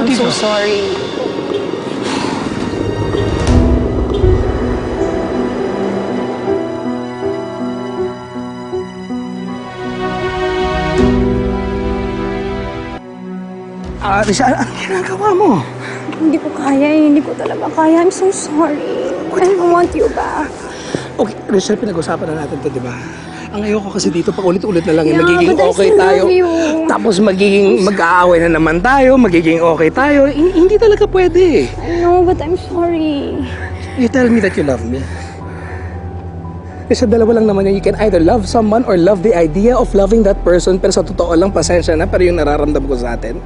I'm so sorry. Ah, Risha, ano ginagawa mo? Hindi ko kaya eh. Hindi ko talaga kaya. I'm so sorry. I don't want you back. Okay, Rachel, pinag-usapan na natin to, di ba? Ang ayoko kasi dito, pa ulit-ulit na lang, eh, Yeah, magiging I okay tayo. Tapos magiging mag-aaway na naman tayo, magiging okay tayo. H- hindi talaga pwede. I know, but I'm sorry. You tell me that you love me. Kasi dalawa lang naman yun. You can either love someone or love the idea of loving that person. Pero sa totoo lang, pasensya na. Pero yung nararamdam ko sa atin,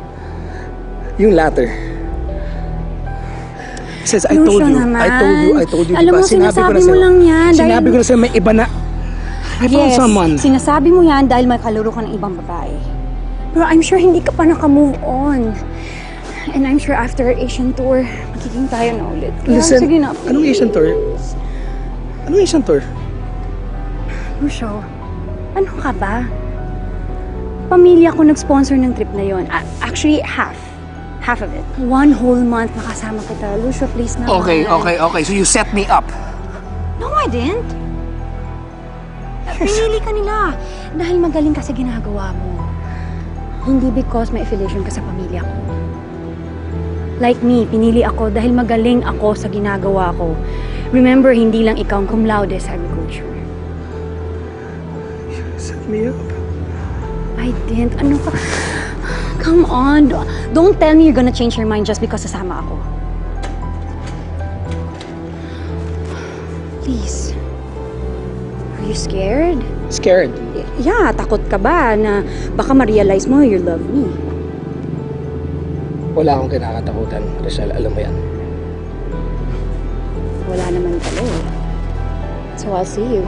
yung latter. Says, I told you, naman. I told you, I told you, Alam diba? mo, sinasabi mo lang yan dahil- Sinabi ko na sa'yo, may iba na. I found Yes, someone. sinasabi mo yan dahil may kalaro ka ng ibang babae. Pero I'm sure hindi ka pa naka-move on. And I'm sure after our Asian tour, magiging tayo na ulit. Kaya Listen, sige na, anong Asian tour? Anong Asian tour? Lucio, ano ka ba? Pamilya ko nag-sponsor ng trip na yon. A- Actually, half. Half of it. One whole month nakasama kita. Lucio, please na. Okay, okay, okay. So you set me up. No, I didn't. Pinili ka nila. Dahil magaling ka sa ginagawa mo. Hindi because may affiliation ka sa pamilya ko. Like me, pinili ako dahil magaling ako sa ginagawa ko. Remember, hindi lang ikaw ang cum laude sa agriculture. Set me up. I didn't. Ano ka? Come on. Do- Don't tell me you're gonna change your mind just because sasama ako. Please. Are you scared? Scared. Yeah, takot ka ba na baka ma-realize mo you love me? Wala akong kinakatakutan, Rizal. Alam mo yan. Wala naman pala eh. So I'll see you.